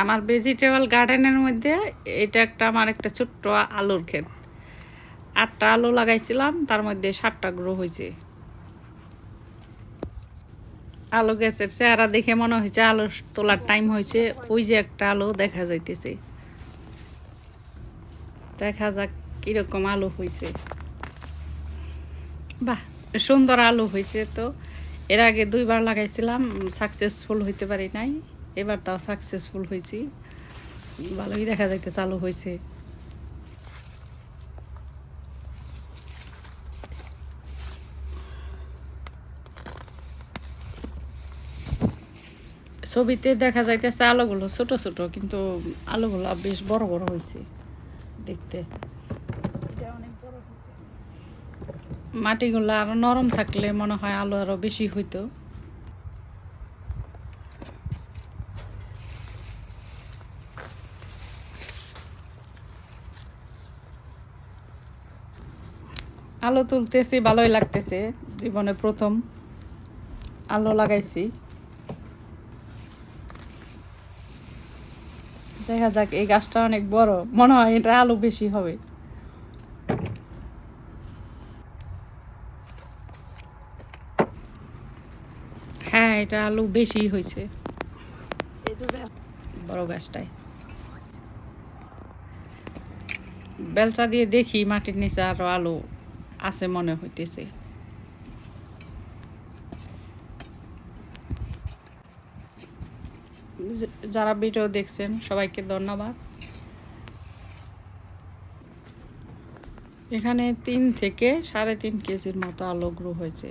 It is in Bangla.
আমার ভেজিটেবল গার্ডেনের মধ্যে এটা একটা আমার একটা ছোট্ট আলুর ক্ষেত। আটটা আলু লাগাইছিলাম, তার মধ্যে সাতটা গ্রো হয়েছে আলু গাছের চেহারা দেখে মনে হয়েছে আলু তোলার টাইম হয়েছে, ওই যে একটা আলু দেখা যাইতেছে। দেখা যাক কীরকম আলু হয়েছে বাহ, সুন্দর আলু হয়েছে তো। এর আগে দুইবার লাগাইছিলাম সাকসেসফুল হইতে পারি নাই। এবার তাও সাকসেসফুল হয়েছি। ভালোই দেখা যাইতে চালু হয়েছে। ছবিতে দেখা যাইতেছে আলোগুলো ছোট ছোট কিন্তু আলোগুলো বেশ বড় বড় হয়েছে দেখতে। মাটিগুলো আরও নরম থাকলে মনে হয় আলো আরও বেশি হইতো। আলো তুলতেছি, ভালোই লাগতেছে। জীবনে প্রথম আলো লাগাইছি। দেখা যাক, এই গাছটা অনেক বড়। মনে হয় এটা আলো বেশি হবে। হ্যাঁ এটা আলু বেশি হয়েছে। বড় গাছটায়। বেলচা দিয়ে দেখি মাটির নিচে আরও আলু আছে মনে হইতেছে। যারা ভিডিও দেখছেন, সবাইকে ধন্যবাদ। এখানে তিন থেকে সাড়ে তিন কেজির মতো আলো হয়েছে।